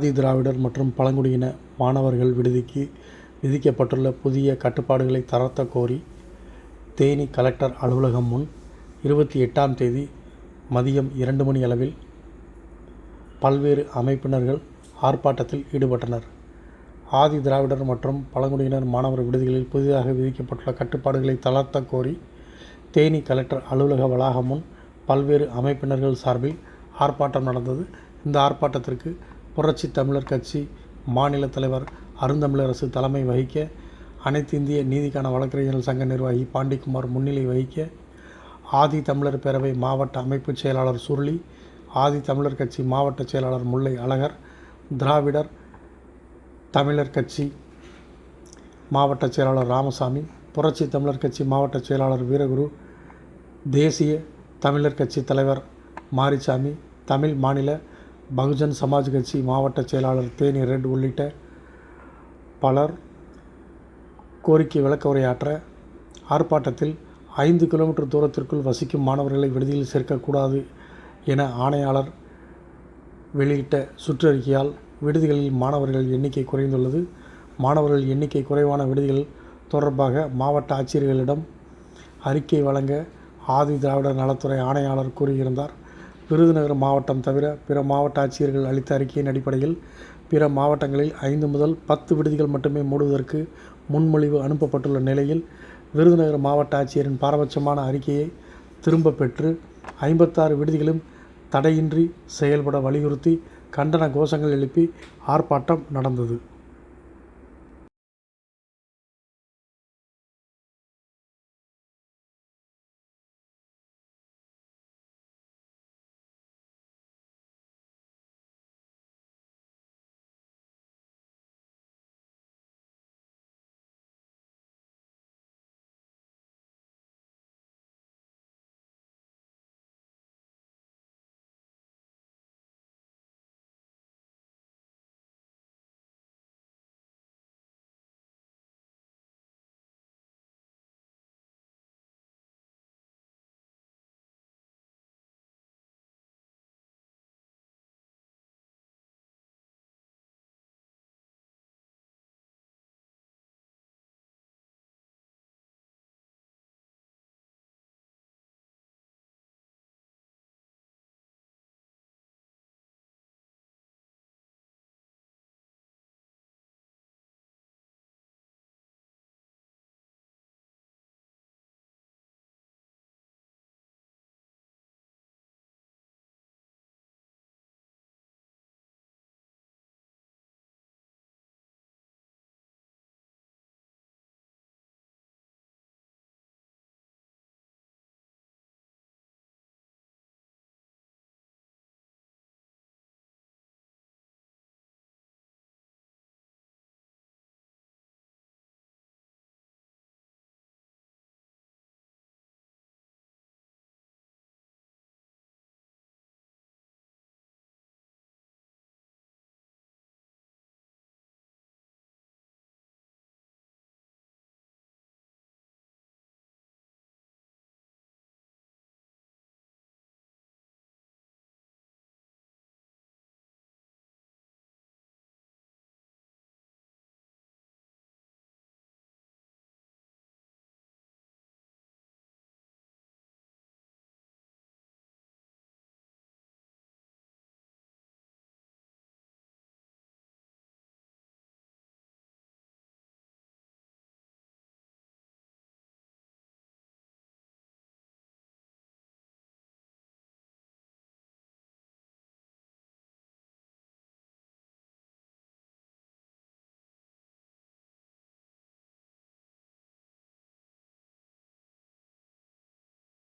ஆதி திராவிடர் மற்றும் பழங்குடியின மாணவர்கள் விடுதிக்கு விதிக்கப்பட்டுள்ள புதிய கட்டுப்பாடுகளை தளர்த்தக் கோரி தேனி கலெக்டர் அலுவலகம் முன் இருபத்தி எட்டாம் தேதி மதியம் இரண்டு மணி அளவில் பல்வேறு அமைப்பினர்கள் ஆர்ப்பாட்டத்தில் ஈடுபட்டனர். ஆதி திராவிடர் மற்றும் பழங்குடியினர் மாணவர் விடுதிகளில் புதிதாக விதிக்கப்பட்டுள்ள கட்டுப்பாடுகளை தளர்த்தக் கோரி தேனி கலெக்டர் அலுவலக வளாகம் முன் பல்வேறு அமைப்பினர்கள் சார்பில் ஆர்ப்பாட்டம் நடந்தது. இந்த ஆர்ப்பாட்டத்திற்கு புரட்சித் தமிழர் கட்சி மாநில தலைவர் அருந்தமிழரசு தலைமை வகிக்க, அனைத்து இந்திய நீதிக்கான வழக்கறிஞர்கள் சங்க நிர்வாகி பாண்டிக்குமார் முன்னிலை வகிக்க, ஆதி தமிழர் பேரவை மாவட்ட அமைப்புச் செயலாளர் சுருளி, ஆதி தமிழர் கட்சி மாவட்ட செயலாளர் முல்லை அழகர், திராவிடர் தமிழர் கட்சி மாவட்ட செயலாளர் ராமசாமி, புரட்சி தமிழர் கட்சி மாவட்ட செயலாளர் வீரகுரு, தேசிய தமிழர் கட்சி தலைவர் மாரிசாமி, தமிழ் மாநில பகுஜன் சமாஜ் கட்சி மாவட்ட செயலாளர் தேனி ரெட் உள்ளிட்ட பலர் கோரிக்கை விளக்க உரையாற்ற, ஆர்ப்பாட்டத்தில் ஐந்து கிலோமீட்டர் தூரத்திற்குள் வசிக்கும் மாணவர்களை விடுதியில் சேர்க்கக்கூடாது என ஆணையாளர் வெளியிட்ட சுற்றறிக்கையால் விடுதிகளில் மாணவர்கள் எண்ணிக்கை குறைந்துள்ளது. மாணவர்கள் எண்ணிக்கை குறைவான விடுதிகள் தொடர்பாக மாவட்ட ஆட்சியர்களிடம் அறிக்கை வழங்க ஆதி திராவிடர் நலத்துறை ஆணையாளர் கூறியிருந்தார். விருதுநகர் மாவட்டம் தவிர பிற மாவட்ட ஆட்சியர்கள் அளித்த அறிக்கையின் அடிப்படையில் பிற மாவட்டங்களில் ஐந்து முதல் பத்து விடுதிகள் மட்டுமே மூடுவதற்கு முன்மொழிவு அனுப்பப்பட்டுள்ள நிலையில், விருதுநகர் மாவட்ட ஆட்சியரின் பாரபட்சமான அறிக்கையை திரும்பப் பெற்று ஐம்பத்தாறு விடுதிகளும் தடையின்றி செயல்பட வலியுறுத்தி கண்டன கோஷங்கள் எழுப்பி ஆர்ப்பாட்டம் நடந்தது.